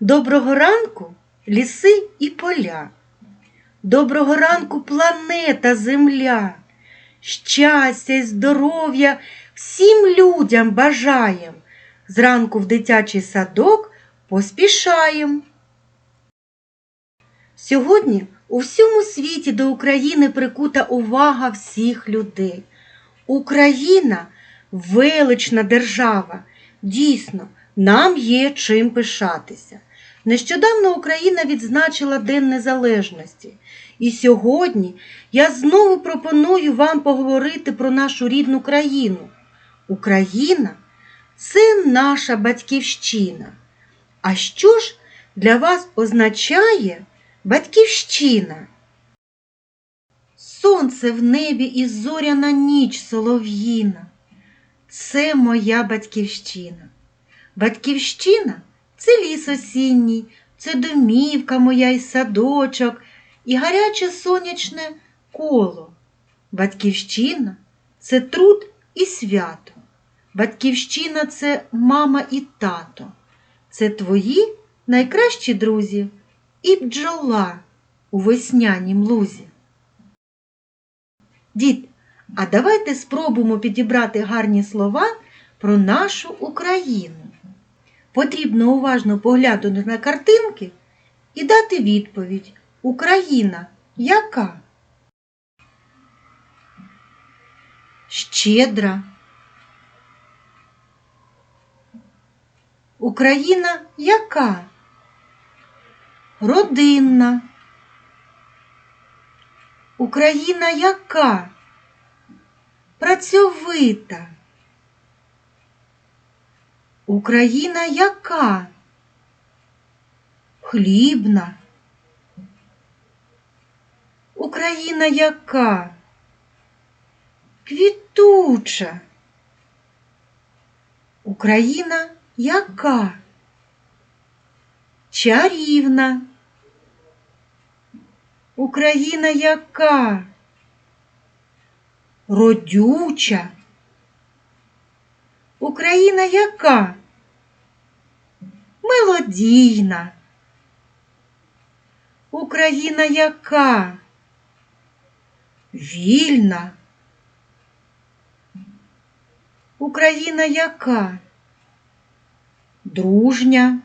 Доброго ранку ліси і поля. Доброго ранку планета Земля. Щастя й здоров'я всім людям бажаєм. Зранку в дитячий садок поспішаєм. Сьогодні у всьому світі до України прикута увага всіх людей. Україна велична держава. Дійсно, нам є чим пишатися. Нещодавно Україна відзначила День Незалежності. І сьогодні я знову пропоную вам поговорити про нашу рідну країну. Україна це наша батьківщина. А що ж для вас означає батьківщина? Сонце в небі і зоряна ніч солов'їна. Це моя батьківщина. Батьківщина це ліс осінній, це домівка моя і садочок, і гаряче сонячне коло. Батьківщина це труд і свято. Батьківщина це мама і тато. Це твої найкращі друзі і бджола у веснянім лузі. Дід, а давайте спробуємо підібрати гарні слова про нашу Україну. Потрібно уважно поглянути на картинки і дати відповідь. Україна яка? Щедра. Україна яка? Родинна. Україна яка? Працьовита. Україна яка? Хлібна. Україна яка? Квітуча. Україна яка? Чарівна. Україна яка? Родюча. Україна яка? Мелодійна. Україна яка? Вільна. Україна яка? Дружня.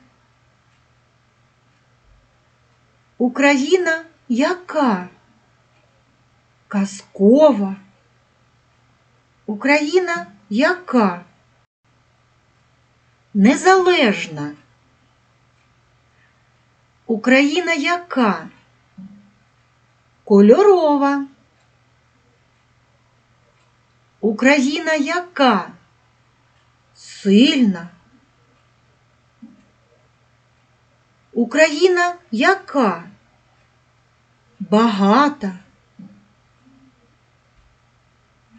Україна яка? Казкова. Україна яка? Незалежна. Україна яка? Кольорова. Україна яка? Сильна. Україна яка? Багата.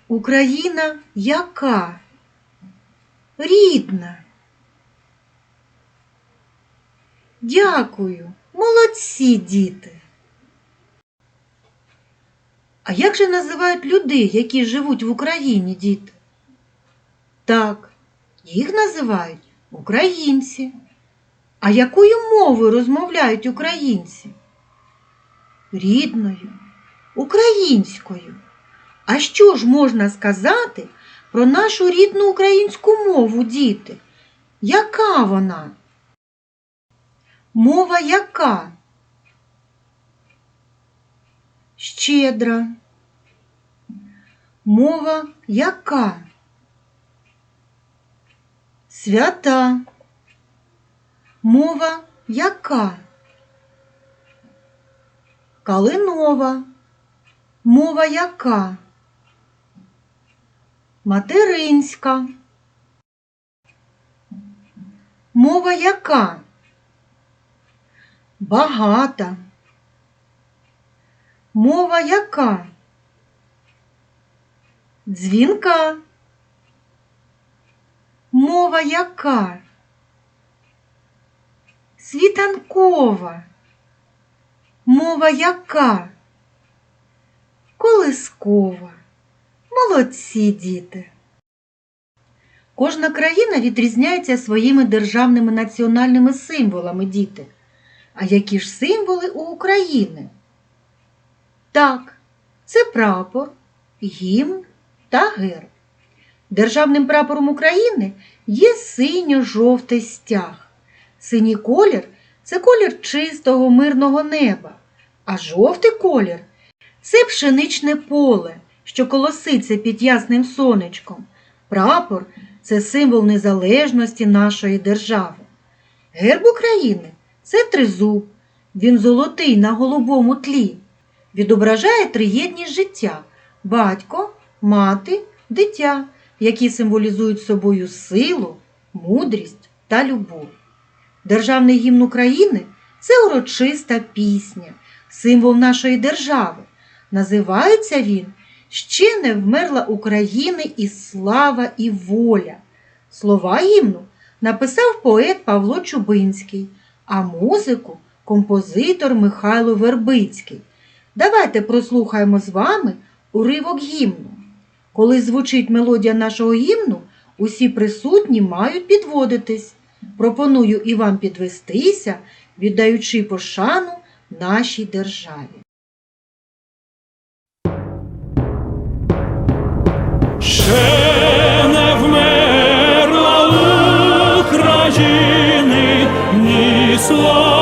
Україна яка? Рідна. Дякую, молодці діти. А як же називають людей, які живуть в Україні, діти? Так, їх називають українці. А якою мовою розмовляють українці? Рідною, українською. А що ж можна сказати про нашу рідну українську мову, діти? Яка вона? Мова яка? Щедра. Мова яка? Свята. Мова яка? Калинова. Мова яка? Материнська. Мова яка? Багата. Мова яка? Дзвінка. Мова яка? Світанкова. Мова яка? Колискова. Молодці діти. Кожна країна відрізняється своїми державними національними символами, діти. А які ж символи у України? Так, це прапор, гімн та герб. Державним прапором України є синьо-жовтий стяг. Синій колір це колір чистого мирного неба, а жовтий колір це пшеничне поле, що колоситься під ясним сонечком. Прапор це символ незалежності нашої держави. Герб України це тризуб, він золотий на голубому тлі, відображає триєдність життя батько, мати, дитя, які символізують собою силу, мудрість та любов. Державний гімн України це урочиста пісня, символ нашої держави. Називається він Ще не вмерла України і слава, і воля. Слова гімну написав поет Павло Чубинський, а музику композитор Михайло Вербицький. Давайте прослухаємо з вами уривок гімну. Коли звучить мелодія нашого гімну, усі присутні мають підводитись. Пропоную і вам підвестися, віддаючи пошану нашій державі. Ще не вмерла України ні слава,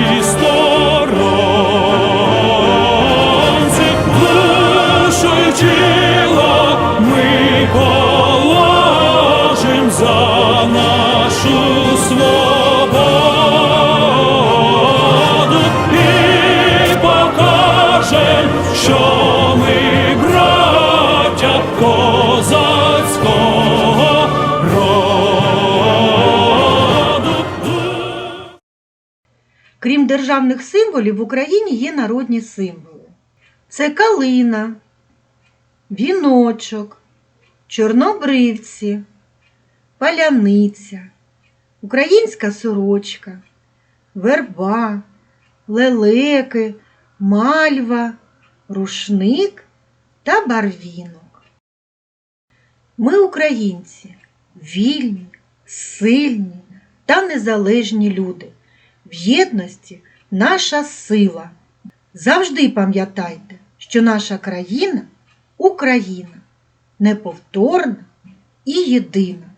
тіло ми положим за нашу свободу і покажем, що ми браття козацького роду. Крім державних символів, в Україні є народні символи. Це калина, віночок, чорнобривці, паляниця, українська сорочка, верба, лелеки, мальва, рушник та барвінок. Ми, українці, вільні, сильні та незалежні люди. В єдності наша сила. Завжди пам'ятайте, що наша країна Україна неповторна і єдина.